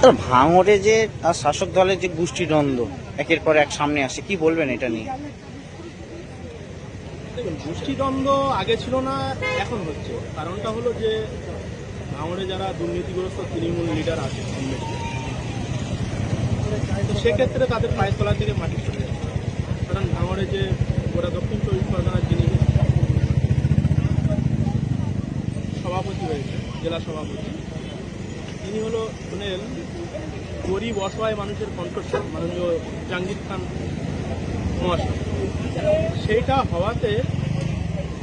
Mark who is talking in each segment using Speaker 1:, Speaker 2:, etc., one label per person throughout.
Speaker 1: তার যে তার শাসক দলের যে গোষ্ঠীদ্বন্দ্ব একের পর এক সামনে আসে, কি বলবেন এটা নিয়ে?
Speaker 2: গোষ্ঠীদ্বন্দ্ব আগে ছিল না, এখন হচ্ছে। কারণটা হলো যে, ভাঙড়ে যারা দুর্নীতিগ্রস্ত তৃণমূল লিডার আছে সেক্ষেত্রে তাদের পায়ের তলা থেকে মাটি যাচ্ছে। কারণ ভাঙড়ে যে গোটা দক্ষিণ চব্বিশ পরগনার যিনি সভাপতি হয়েছে জেলা সভাপতি তিনি হলো শুনেন গরিব অসহায় মানুষের কণ্ঠস্বর মাননীয় জাহাঙ্গীর খান মহাশয়। সেইটা হওয়াতে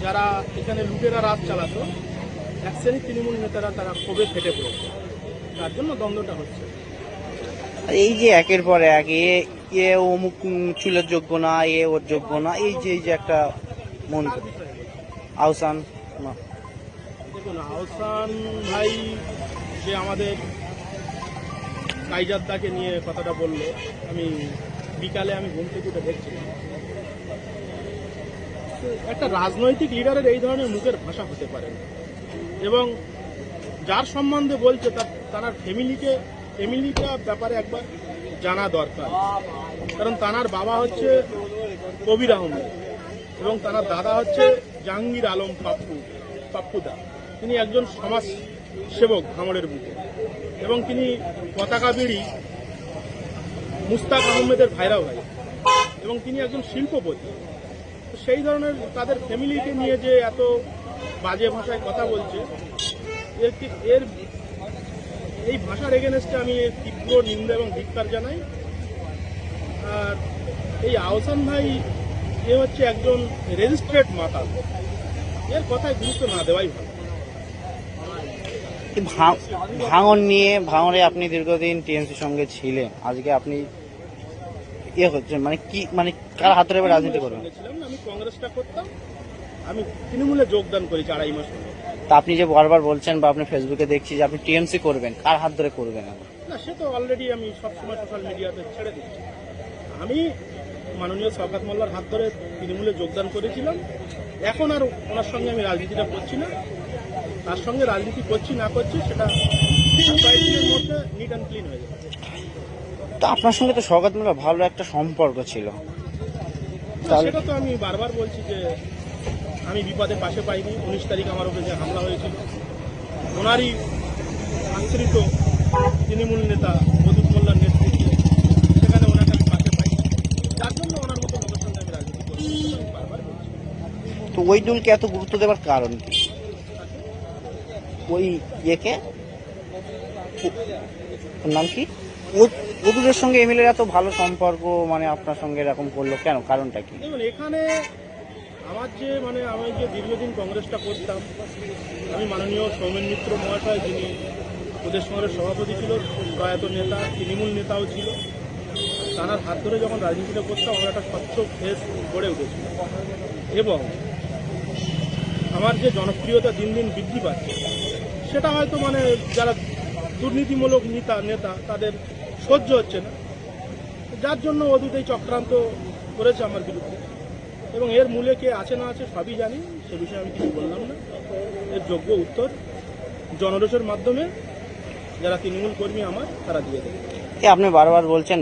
Speaker 2: যারা এখানে লুটেরা রাত চালাতো এক শ্রেণির তৃণমূল নেতারা তারা ক্ষোভে ফেটে পড়েছে। তার জন্য দ্বন্দ্বটা হচ্ছে।
Speaker 1: আর এই যে একের পর এক এ এ অমুক চুলের যোগ্য না এ ওর যোগ্য না এই যে এই যে একটা মন আহসান না।
Speaker 2: দেখুন আহসান ভাই যে আমাদের কাইজাদ্দাকে নিয়ে কথাটা বলল। আমি বিকালে আমি ঘুম থেকে উঠে দেখছিলাম। একটা রাজনৈতিক লিডারের এই ধরনের মুখের ভাষা হতে পারে। এবং যার সম্বন্ধে বলছে, তার তার ফ্যামিলিকে, ফ্যামিলিটা ব্যাপারে একবার জানা দরকার। কারণ তানার বাবা হচ্ছে কবির আহমেদ এবং তার দাদা হচ্ছে জাহাঙ্গীর আলম পাপ্পু, পাপ্পুদা। তিনি একজন সমাজ সেবক ভাঙড়ের বুকে এবং তিনি পতাকা বিড়ি মুস্তাক আহমেদের ভাইরা ভাই এবং তিনি একজন শিল্পপতি। সেই ধরনের তাদের ফ্যামিলিকে নিয়ে যে এত বাজে ভাষায় কথা বলছে, এর এর এই ভাষার এগেনস্টে আমি তীব্র নিন্দা এবং ধিক্কার জানাই। আর এই আহসান ভাই, এ হচ্ছে একজন রেজিস্ট্রেড মাতাল। এর কথায় গুরুত্ব না দেওয়াই ভালো।
Speaker 1: ভাঙন নিয়ে ভাঙরে আপনি দীর্ঘদিন টিএমসির সঙ্গে ছিলেন। আজকে আপনি ইয়ে হচ্ছেন মানে কি মানে কার হাত ধরে রাজনীতি করবেন?
Speaker 2: আমি কংগ্রেসটা করতাম। আমি তৃণমূলে যোগদান করেছি আড়াই মাস
Speaker 1: তা আপনি যে বারবার বলছেন বা আপনি ফেসবুকে দেখছি যে আপনি টিএমসি করবেন কার হাত ধরে করবেন?
Speaker 2: না সে তো অলরেডি আমি সবসময় সোশ্যাল মিডিয়াতে ছেড়ে দিচ্ছি। আমি মাননীয় শওকাত মোল্লার হাত ধরে তৃণমূলে যোগদান করেছিলাম। এখন আর ওনার সঙ্গে আমি রাজনীতিটা করছি না। তার সঙ্গে রাজনীতি করছি না করছি সেটা কয়েকদিনের মধ্যে নিট অ্যান্ড ক্লিন হয়ে যাবে।
Speaker 1: তো আপনার সঙ্গে তো স্বগত মেলা ভালো একটা সম্পর্ক ছিল।
Speaker 2: সেটা তো আমি বারবার বলছি যে আমি বিপদে পাশে পাইনি। উনিশ তারিখ আমার উপরে যে হামলা হয়েছিল। ওনারই আশ্রিত তৃণমূল নেতা মধুর মোল্লার নেতৃত্বে। সেখানে ওনাকে আমি পাশে পাই যার জন্য ওনার মতো লোকের সঙ্গে আমি রাজনীতি করছি। বারবার বলছি।
Speaker 1: তো ওই দলকে এত গুরুত্ব দেওয়ার কারণ কি? ওই ইয়েকে? নাম কি? ওদুরের সঙ্গে এমএলএর এত ভালো সম্পর্ক মানে আপনার সঙ্গে এরকম করল কেন? কারণটা কি?
Speaker 2: এখানে আমার যে মানে আমি যে দীর্ঘদিন কংগ্রেসটা করতাম, আমি মাননীয় সৌমেন মিত্র মহাশয়, যিনি প্রদেশ কংগ্রেস সভাপতি ছিল, প্রয়াত নেতা, তৃণমূল নেতাও ছিল, তার হাত ধরে যখন রাজনীতিটা করতাম আমার একটা স্বচ্ছ ফেস গড়ে উঠেছিল এবং আমার যে জনপ্রিয়তা দিন দিন বৃদ্ধি পাচ্ছে সেটা হয়তো মানে যারা দুর্নীতিমূলক নেতা নেতা তাদের সহ্য হচ্ছে না। যার জন্য অদূত এই চক্রান্ত করেছে আমার বিরুদ্ধে। এবং এর মূলে কে আছে না আছে সবই জানি সে বিষয়ে আমি কিছু বললাম না। এর যোগ্য উত্তর জনরোষের মাধ্যমে যারা তৃণমূল কর্মী আমার তারা দিয়ে দেবে।
Speaker 1: আপনি বারবার বলছেন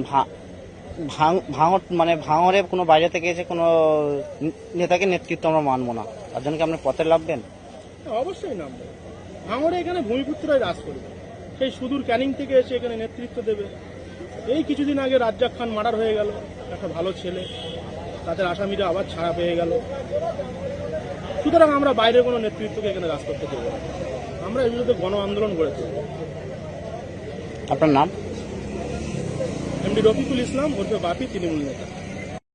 Speaker 1: ভাঙর মানে ভাঙরে কোনো বাইরে থেকে এসে কোনো নেতাকে নেতৃত্ব আমরা মানবো না। তার জন্য কি আপনি পথে লাভবেন
Speaker 2: হ্যাঁ, অবশ্যই নামবে। ভাঙড়ে এখানে ভূমিপুত্রই রাজ করবে সেই সুদূর ক্যানিং থেকে এসে এখানে নেতৃত্ব দেবে। এই কিছুদিন আগে রাজ্জাক খান মার্ডার হয়ে গেল একটা ভালো ছেলে। তাদের আসামিরা আবার ছাড়া পেয়ে গেল। সুতরাং আমরা বাইরে কোনো নেতৃত্বকে এখানে রাজ করতে দেবো না। আমরা এর বিরুদ্ধে গণ আন্দোলন গড়ে তুলব।
Speaker 1: আপনার নাম?
Speaker 2: এমডি রফিকুল ইসলাম ওরফে বাপি তৃণমূল নেতা।